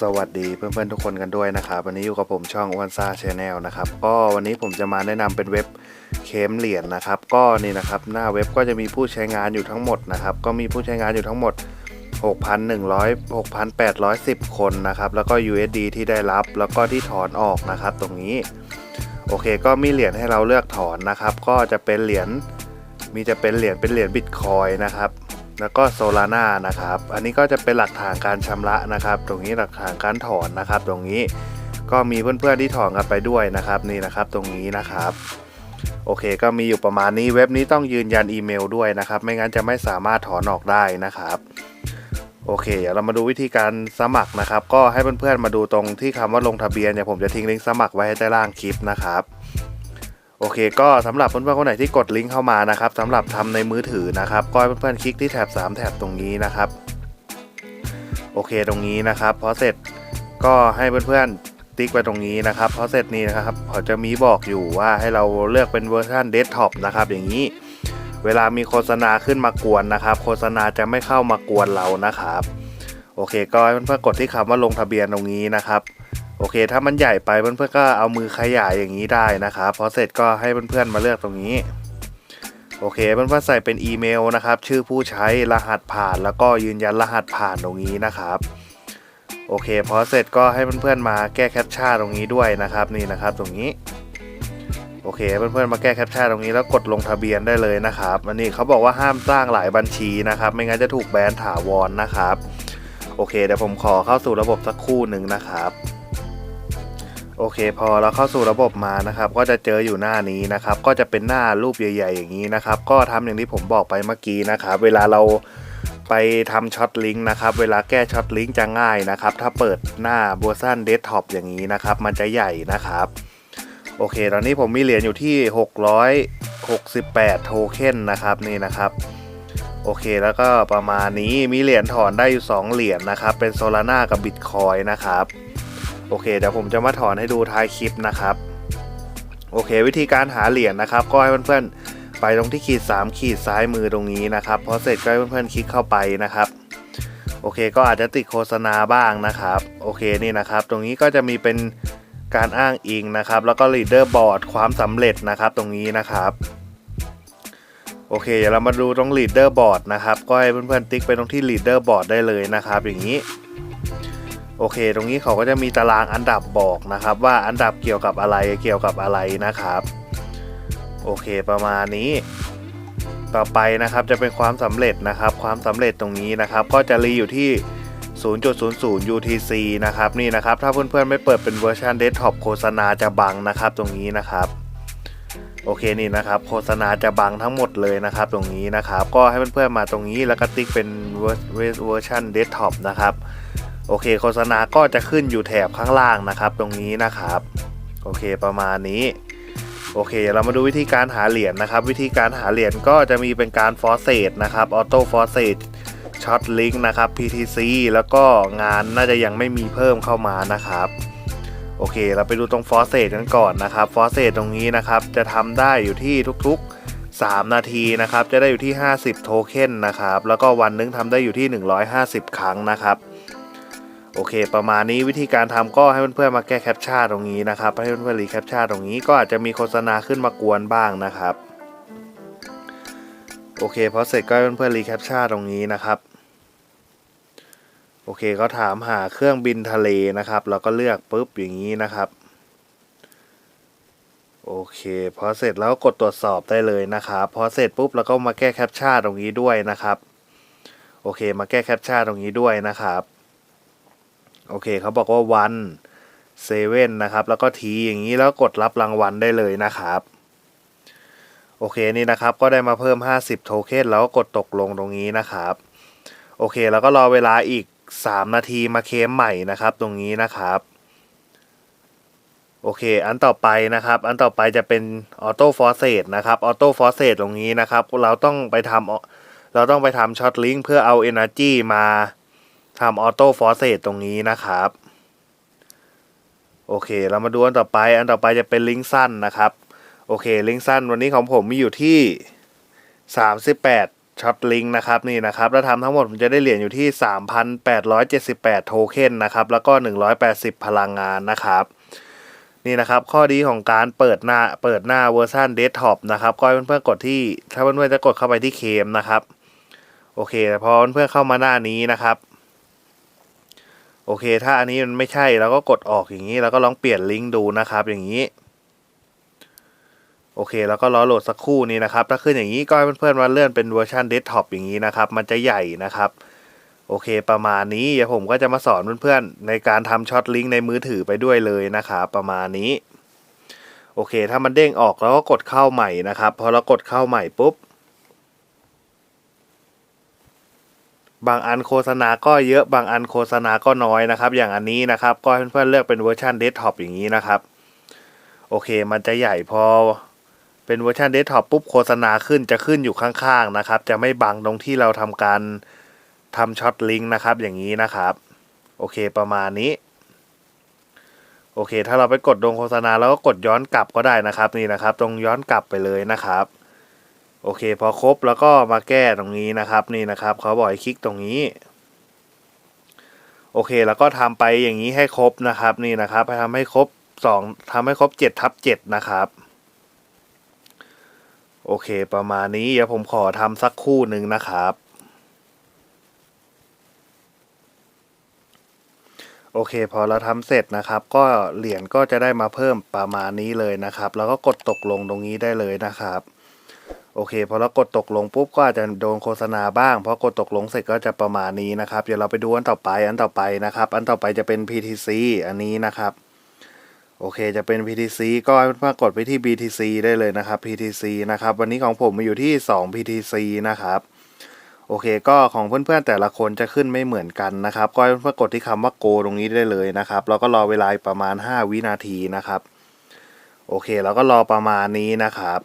สวัสดีเพื่อนๆทุกคนกันด้วยนะครับ วันนี้อยู่กับผมช่องอ้วนซ่าชาแนลนะครับ ก็วันนี้ผมจะมาแนะนำเป็นเว็บเคมเหรียญนะครับ ก็นี่นะครับ หน้าเว็บก็จะมีผู้ใช้งานอยู่ทั้งหมดนะครับ ก็มีผู้ใช้งานอยู่ทั้งหมด 6,100 6,810 คนนะครับ แล้วก็ USD ที่ได้รับ แล้วก็ที่ถอนออกนะครับ ตรงนี้ โอเค ก็มีเหรียญให้เราเลือกถอนนะครับ ก็จะเป็นเหรียญ มีจะเป็นเหรียญ เป็นเหรียญบิตคอยนะครับ แล้วก็โซลาร่านะครับ อันนี้ก็จะเป็นหลักฐานการชำระนะครับ ตรงนี้หลักฐานการถอนนะครับ ตรงนี้ก็มีเพื่อนๆที่ถอนกันไปด้วยนะครับนี่นะครับ ตรงนี้นะครับ โอเค ก็มีอยู่ประมาณนี้เว็บนี้ต้องยืนยันอีเมลด้วยนะครับ ไม่งั้นจะไม่สามารถถอนออกได้นะครับโอเคเดี๋ยวเรามาดูวิธีการสมัครนะครับ ก็ให้เพื่อนๆมาดูตรงที่คำว่าลงทะเบียนเนี่ยผมจะทิ้งลิงก์สมัครไว้ให้ใต้ล่างคลิปนะครับ โอเคก็สำหรับเพื่อนๆคนไหนที่กดลิงก์เข้ามานะครับสำหรับทำในมือถือนะครับก็ให้เพื่อนๆคลิกที่แถบ 3 แถบตรงนี้นะครับโอเคตรงนี้นะครับพอเสร็จก็ให้เพื่อนๆติ๊กไปตรงนี้นะครับพอเสร็จนี้นะครับเขาจะมีบอกอยู่ว่าให้เราเลือกเป็นเวอร์ชันเดสก์ท็อปนะครับอย่างนี้เวลามีโฆษณาขึ้นมากวนนะครับ โฆษณาจะไม่เข้ามากวนเรานะครับ โอเคก็ให้เพื่อนๆกดที่คำว่าลงทะเบียนตรงนี้นะครับ โอเค ถ้ามันใหญ่ไปเพื่อนๆก็เอามือขยายอย่างนี้ได้นะครับพอเสร็จก็ให้เพื่อนๆมาเลือกตรงนี้โอเคเพื่อนๆใส่เป็นอีเมลนะครับ ชื่อผู้ใช้รหัสผ่านแล้วก็ยืนยันรหัสผ่านตรงนี้นะครับโอเคพอเสร็จก็ให้เพื่อนๆมาแก้แคปชั่นตรงนี้ด้วยนะครับนี่นะครับตรงนี้โอเคเพื่อนๆมาแก้แคปชั่นตรงนี้แล้วกดลงทะเบียนได้เลยนะครับอันนี้เขาบอกว่าห้ามสร้างหลายบัญชีนะครับ ไม่งั้นจะถูกแบนถาวรนะครับ โอเคเดี๋ยวผมขอเข้าสู่ระบบสักครู่หนึ่งนะครับ โอเคพอเราเข้าสู่ระบบมานะครับ ก็จะเจออยู่หน้านี้นะครับ ก็จะเป็นหน้ารูปใหญ่ ๆ อย่างนี้นะครับ ก็ทำอย่างที่ผมบอกไปเมื่อกี้นะครับ เวลาเราไปทำช็อตลิงก์นะครับ เวลาแก้ช็อตลิงก์จะง่ายนะครับ ถ้าเปิดหน้าเวอร์ชันเดสก์ท็อปอย่างนี้นะครับ มันจะใหญ่นะครับ โอเค ตอนนี้ผมมีเหรียญอยู่ที่ 668 โทเค็นนะครับนี่นะครับ โอเคแล้วก็ประมาณนี้มีเหรียญถอนได้อยู่ 2 เหรียญนะครับ เป็นโซลาร่ากับบิตคอยนะครับ โอเคเดี๋ยวผมจะมาถอนให้ดูท้ายคลิปนะครับ โอเค วิธีการหาเหรียญนะครับ ก็ให้เพื่อนๆไปตรงที่ขีด 3 ขีดซ้ายมือตรงนี้นะครับพอเสร็จก็ให้เพื่อนๆคลิกเข้าไปนะครับโอเคก็อาจจะติดโฆษณาบ้างนะครับ โอเคนี่นะครับ ตรงนี้ก็จะมีเป็นการอ้างอิงนะครับ แล้วก็ leader board ความสำเร็จนะครับตรงนี้นะครับ โอเคเดี๋ยวเรามาดูตรง leader board นะครับ ก็ให้เพื่อนๆติ๊กไปตรงที่ leader board ได้เลยนะครับ อย่างนี้ โอเค ตรงนี้เขาก็จะมีตารางอันดับบอกนะครับ ว่าอันดับเกี่ยวกับอะไรเกี่ยวกับอะไรนะครับ โอเคประมาณนี้ ต่อไปนะครับจะเป็นความสำเร็จนะครับ ความสำเร็จตรงนี้นะครับ ก็จะรีอยู่ที่ 0.00 UTC นะครับนี่นะครับถ้าเพื่อนๆไม่เปิดเป็นเวอร์ชันเดสก์ท็อปโฆษณาจะบังนะครับ ตรงนี้นะครับโอเคนี่นะครับโฆษณาจะบังทั้งหมดเลยนะครับ ตรงนี้นะครับ ก็ให้เพื่อนๆมาตรงนี้แล้วก็ติ๊กเป็นเวอร์ชันเดสก์ท็อปนะครับ โอเคโฆษณาก็จะขึ้นอยู่แถบข้างล่างนะครับ ตรงนี้นะครับ โอเคประมาณนี้ โอเค เรามาดูวิธีการหาเหรียญนะครับ วิธีการหาเหรียญก็จะมีเป็นการฟอร์เซตนะครับออโต้ฟอร์เซตช็อตลิงก์นะครับ PTC แล้วก็งานน่าจะยังไม่มีเพิ่มเข้ามานะครับโอเค เราไปดูตรงฟอร์เซตกันก่อนนะครับฟอร์เซตตรงนี้นะครับ จะทำได้อยู่ที่ทุกๆ 3 นาทีนะครับ จะได้อยู่ที่ 50 โทเค็นนะครับ แล้วก็วันนึงทำได้อยู่ที่ 150 ครั้งนะครับ โอเค ประมาณนี้วิธีการทำก็ให้เพื่อนๆมาแก้แคปชั่นตรงนี้นะครับให้เพื่อนๆรีแคปชั่นตรงนี้ก็อาจจะมีโฆษณาขึ้นมากวนบ้างนะครับ โอเคพอเสร็จก็ให้เพื่อนๆรีแคปชั่นตรงนี้นะครับโอเคก็ถามหาเครื่องบินทะเลนะครับ เราก็เลือกปุ๊บอย่างนี้นะครับโอเคพอเสร็จแล้วก็กดตรวจสอบได้เลยนะครับพอเสร็จปุ๊บเราก็มาแก้แคปชั่นตรงนี้ด้วยนะครับ โอเค มาแก้แคปชั่นตรงนี้ด้วยนะครับ โอเคเขาบอกว่าวันเซเว่นนะครับ แล้วก็ทีอย่างนี้แล้วกดรับรางวัลได้เลยนะครับ โอเคนี่นะครับก็ได้มาเพิ่ม 50 โทเค็นแล้วก็กดตกลงตรงนี้นะครับ โอเคแล้วก็รอเวลาอีก 3 นาทีมาเคมใหม่นะครับ ตรงนี้นะครับโอเค อันต่อไปนะครับ อันต่อไปจะเป็นออโต้ฟอร์เซตนะครับออโต้ฟอร์เซตตรงนี้นะครับ เราต้องไปทำเราต้องไปทำช็อตลิงก์เพื่อเอา Energy มา ทำออโต้ฟอร์เซตตรงนี้นะครับ โอเค เรามาดูอันต่อไป อันต่อไปจะเป็นลิงก์สั้นนะครับ โอเค ลิงก์สั้นวันนี้ของผมมีอยู่ที่ 38ช็อตลิงก์นะครับนี่นะครับ แล้วทำทั้งหมดผมจะได้เหรียญอยู่ที่ 3,878 โทเค็นนะครับ แล้วก็ 180 พลังงานนะครับนี่นะครับข้อดีของการเปิดหน้าเปิดหน้าเวอร์ชันเดสก์ท็อปนะครับก็ให้เพื่อนๆกดที่ถ้าเพื่อนๆจะกดเข้าไปที่เคมนะครับ โอเคพอเพื่อนๆเข้ามาหน้านี้นะครับ โอเค ถ้าอันนี้มันไม่ใช่เราก็กดออกอย่างนี้แล้วก็ลองเปลี่ยนลิงก์ดูนะครับ อย่างนี้ โอเค แล้วก็รอโหลดสักครู่นี้นะครับ ถ้าขึ้นอย่างนี้ก็ให้เพื่อนๆมาเลื่อนเป็นเวอร์ชันเดสก์ท็อปอย่างนี้นะครับ มันจะใหญ่นะครับ โอเค ประมาณนี้เดี๋ยวผมก็จะมาสอนเพื่อนๆในการทำช็อตลิงก์ในมือถือไปด้วยเลยนะครับประมาณนี้ โอเค ถ้ามันเด้งออกเราก็กดเข้าใหม่นะครับ พอเรากดเข้าใหม่ปุ๊บ บางอันโฆษณาก็เยอะบางอันโฆษณาก็น้อยนะครับ อย่างอันนี้นะครับ ก็เพื่อนๆเลือกเป็นเวอร์ชันเดสก์ท็อปอย่างนี้นะครับ โอเค มันจะใหญ่พอเป็นเวอร์ชันเดสก์ท็อปปุ๊บโฆษณาขึ้นจะขึ้นอยู่ข้างๆนะครับ จะไม่บังตรงที่เราทำการทำช็อตลิงก์นะครับ อย่างนี้นะครับ โอเคประมาณนี้ โอเค ถ้าเราไปกดลงโฆษณาแล้วก็กดย้อนกลับก็ได้นะครับ นี่นะครับ ตรงย้อนกลับไปเลยนะครับ โอเค พอครบแล้วก็มาแก้ตรงนี้นะครับนี่นะครับเขาบอกให้คลิกตรงนี้ โอเคแล้วก็ทำไปอย่างนี้ให้ครบนะครับนี่นะครับทำให้ครบสองทำให้ครบเจ็ดทับเจ็ดนะครับโอเค ประมาณนี้เดี๋ยวผมขอทำสักคู่หนึ่งนะครับ โอเค พอเราทำเสร็จนะครับ ก็เหรียญก็จะได้มาเพิ่มประมาณนี้เลยนะครับ แล้วก็กดตกลงตรงนี้ได้เลยนะครับ โอเคพอเรากดตกลงปุ๊บก็อาจจะโดนโฆษณาบ้างเพราะกดตกลงเสร็จก็จะประมาณนี้นะครับ เดี๋ยวเราไปดูอันต่อไปอันต่อไปนะครับ อันต่อไปจะเป็น PTC อันนี้นะครับ โอเคจะเป็น PTC ก็ให้เพื่อนๆกดไปที่ BTC ได้เลยนะครับ PTC นะครับ วันนี้ของผมมาอยู่ที่ 2 PTC นะครับโอเคก็ของเพื่อนๆแต่ละคนจะขึ้นไม่เหมือนกันนะครับ ก็เพื่อกดที่คำว่า Go ตรงนี้ได้เลยนะครับแล้วก็รอเวลาประมาณ 5 วินาทีนะครับ โอเค แล้วก็รอประมาณนี้นะครับ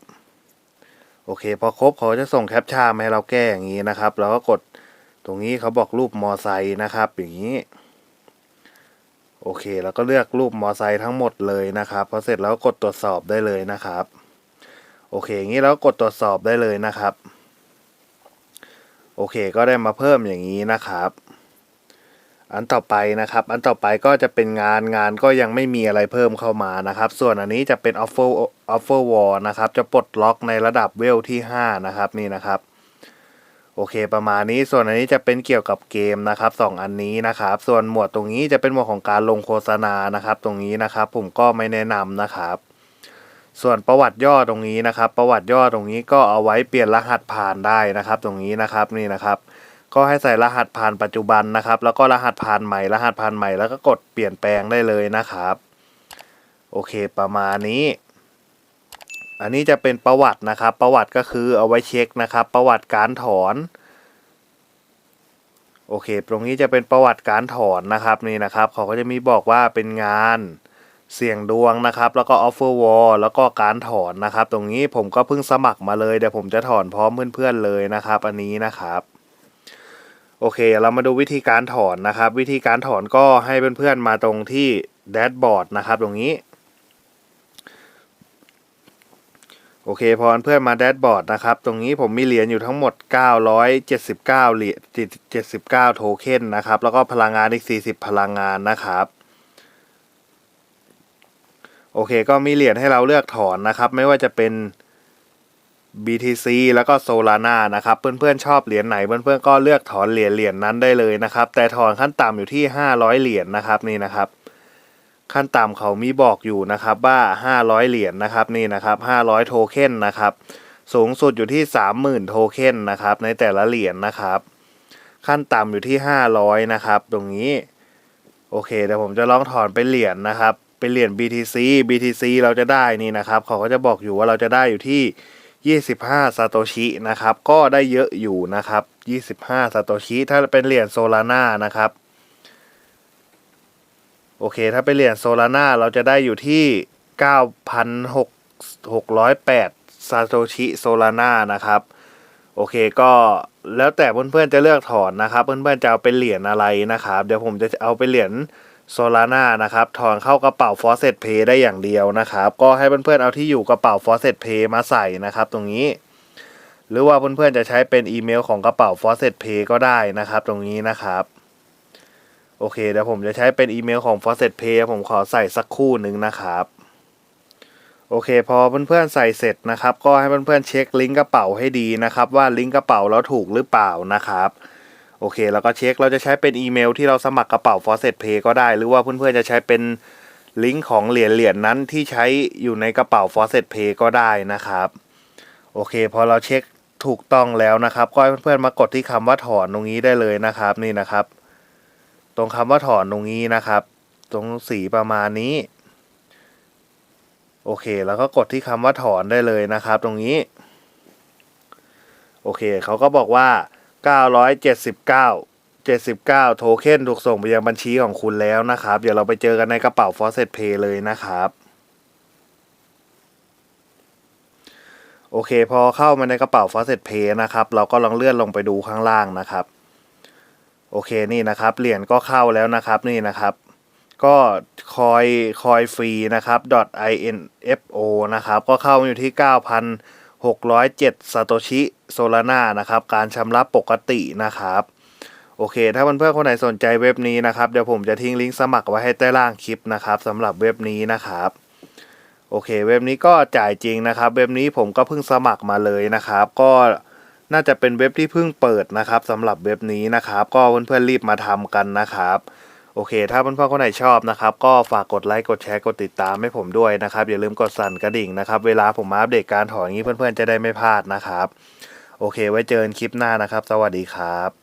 อเค พอครบเขาจะส่งแคปชั่นมาให้เราแก้อย่างนี้นะครับเราก็กดตรงนี้เขาบอกรูปมอไซค์นะครับ อย่างนี้ โอเค แล้วก็เลือกรูปมอไซค์ทั้งหมดเลยนะครับพอเสร็จแล้วกดตรวจสอบได้เลยนะครับ โอเคอย่างนี้แล้วกดตรวจสอบได้เลยนะครับ โอเค ก็ได้มาเพิ่มอย่างนี้นะครับ อันต่อไปนะครับ อันต่อไปก็จะเป็นงานงานก็ยังไม่มีอะไรเพิ่มเข้ามานะครับ ส่วนอันนี้จะเป็น offer offer wall นะครับ จะปลดล็อกในระดับเวลที่ 5 นะครับนี่นะครับ โอเคประมาณนี้ส่วนอันนี้จะเป็นเกี่ยวกับเกมนะครับสองอันนี้นะครับ ส่วนหมวดตรงนี้จะเป็นหมวดของการลงโฆษณานะครับ ตรงนี้นะครับ ผมก็ไม่แนะนำนะครับ ส่วนประวัติย่อตรงนี้นะครับ ประวัติย่อตรงนี้ก็เอาไว้เปลี่ยนรหัสผ่านได้นะครับ ตรงนี้นะครับนี่นะครับ ก็ให้ใส่รหัสผ่านปัจจุบันนะครับ แล้วก็รหัสผ่านใหม่ รหัสผ่านใหม่แล้วก็กดเปลี่ยนแปลงได้เลยนะครับ โอเคประมาณนี้ อันนี้จะเป็นประวัตินะครับ ประวัติก็คือเอาไว้เช็คนะครับ ประวัติการถอนโอเค ตรงนี้จะเป็นประวัติการถอนนะครับนี่นะครับ เขาก็จะมีบอกว่าเป็นงานเสี่ยงดวงนะครับ แล้วก็ offer wall แล้วก็การถอนนะครับ ตรงนี้ผมก็เพิ่งสมัครมาเลยเดี๋ยวผมจะถอนพร้อมเพื่อนๆเลยนะครับ อันนี้นะครับ โอเค เรามาดูวิธีการถอนนะครับ วิธีการถอนก็ให้เพื่อนๆมาตรงที่แดชบอร์ดนะครับ ตรงนี้ โอเค พอเพื่อนมาแดชบอร์ดนะครับ ตรงนี้ผมมีเหรียญอยู่ทั้งหมด 979เหรียญ79 โทเค็นนะครับ แล้วก็พลังงานอีก 40 พลังงานนะครับโอเค ก็มีเหรียญให้เราเลือกถอนนะครับ ไม่ว่าจะเป็น BTC แล้วก็ Solana นะครับ เพื่อนๆชอบเหรียญไหนเพื่อนๆก็เลือกถอนเหรียญเหรียญนั้นได้เลยนะครับ แต่ถอนขั้นต่ำอยู่ที่ 500 เหรียญนะครับนี่นะครับ ขั้นต่ำเขามีบอกอยู่นะครับว่า 500 เหรียญนะครับนี่นะครับ 500 โทเค็นนะครับ สูงสุดอยู่ที่ 30,000 โทเค็นนะครับ ในแต่ละเหรียญนะครับ ขั้นต่ำอยู่ที่ 500 นะครับ ตรงนี้ โอเคเดี๋ยวผมจะลองถอนเป็นเหรียญนะครับ เป็นเหรียญ BTC BTC เราจะได้นี่นะครับ เขาก็จะบอกอยู่ว่าเราจะได้อยู่ที่ 25ซาโตชินะครับ ก็ได้เยอะอยู่นะครับ 25ซาโตชิถ้าเป็นเหรียญโซลาร่านะครับ โอเค ถ้าเป็นเหรียญโซลาร่าเราจะได้อยู่ที่ 9,608ซาโตชิโซลาร่านะครับ โอเคก็แล้วแต่เพื่อนๆจะเลือกถอนนะครับ เพื่อนๆจะเอาเป็นเหรียญอะไรนะครับ เดี๋ยวผมจะเอาเป็นเหรียญ โซลาร่านะครับถอนเข้ากระเป๋า f o r c e t Pay ได้อย่างเดียวนะครับ ก็ให้เพื่อนๆเอาที่อยู่กระเป๋า f o r c e t Pay มาใส่นะครับ ตรงนี้ หรือว่าเพื่อนๆจะใช้เป็นอีเมลของกระเป๋า Faucet Pay ก็ได้นะครับ ตรงนี้นะครับโอเคเดี๋ยวผมจะใช้เป็นอีเมลของ Faucet Pay ผมขอใส่สักคู่หนึ่งนะครับโอเคพอเพื่อนๆใส่เสร็จนะครับ ก็ให้เพื่อนๆเช็คลิงก์กระเป๋าให้ดีนะครับ ว่าลิงก์กระเป๋าเราถูกหรือเปล่านะครับ โอเค แล้วก็เช็คเราจะใช้เป็นอีเมลที่เราสมัครกระเป๋า Faucet Pay ก็ได้ หรือว่าเพื่อนๆจะใช้เป็นลิงก์ของเหรียญเหรียญนั้นที่ใช้อยู่ในกระเป๋า Faucet Pay ก็ได้นะครับ โอเค พอเราเช็คถูกต้องแล้วนะครับ ก็ให้เพื่อนๆมากดที่คำว่าถอนตรงนี้ได้เลยนะครับ นี่นะครับ ตรงคำว่าถอนตรงนี้นะครับ ตรงสีประมาณนี้ โอเค แล้วก็กดที่คำว่าถอนได้เลยนะครับ ตรงนี้ โอเคเขาก็บอกว่า 979 79 โทเค็นถูกส่งไปยังบัญชีของคุณแล้วนะครับ เดี๋ยวเราไปเจอกันในกระเป๋า Faucet Pay เลยนะครับ โอเค พอเข้ามาในกระเป๋า Faucet Pay นะครับ เราก็ลองเลื่อนลงไปดูข้างล่างนะครับ โอเคนี่นะครับเหรียญก็เข้าแล้วนะครับนี่นะครับก็คอยคอยฟรีนะครับ .info นะครับ ก็เข้ามาอยู่ที่ 607ซาโตชิโซลาน่านะครับ การชำระปกตินะครับ โอเค ถ้าเพื่อนๆคนไหนสนใจเว็บนี้นะครับ เดี๋ยวผมจะทิ้งลิงก์สมัครไว้ให้ใต้ล่างคลิปนะครับสำหรับเว็บนี้นะครับ โอเค เว็บนี้ก็จ่ายจริงนะครับ เว็บนี้ผมก็เพิ่งสมัครมาเลยนะครับ ก็น่าจะเป็นเว็บที่เพิ่งเปิดนะครับสำหรับเว็บนี้นะครับ ก็เพื่อนๆรีบมาทำกันนะครับ โอเค ถ้าเพื่อนๆคนไหนชอบนะครับ ก็ฝากกดไลค์ กดแชร์ กดติดตามให้ผมด้วยนะครับ อย่าลืมกดสั่นกระดิ่งนะครับ เวลาผมมาอัปเดตการถอนอย่างนี้เพื่อนๆจะได้ไม่พลาดนะครับ โอเค ไว้เจอกันคลิปหน้านะครับ สวัสดีครับ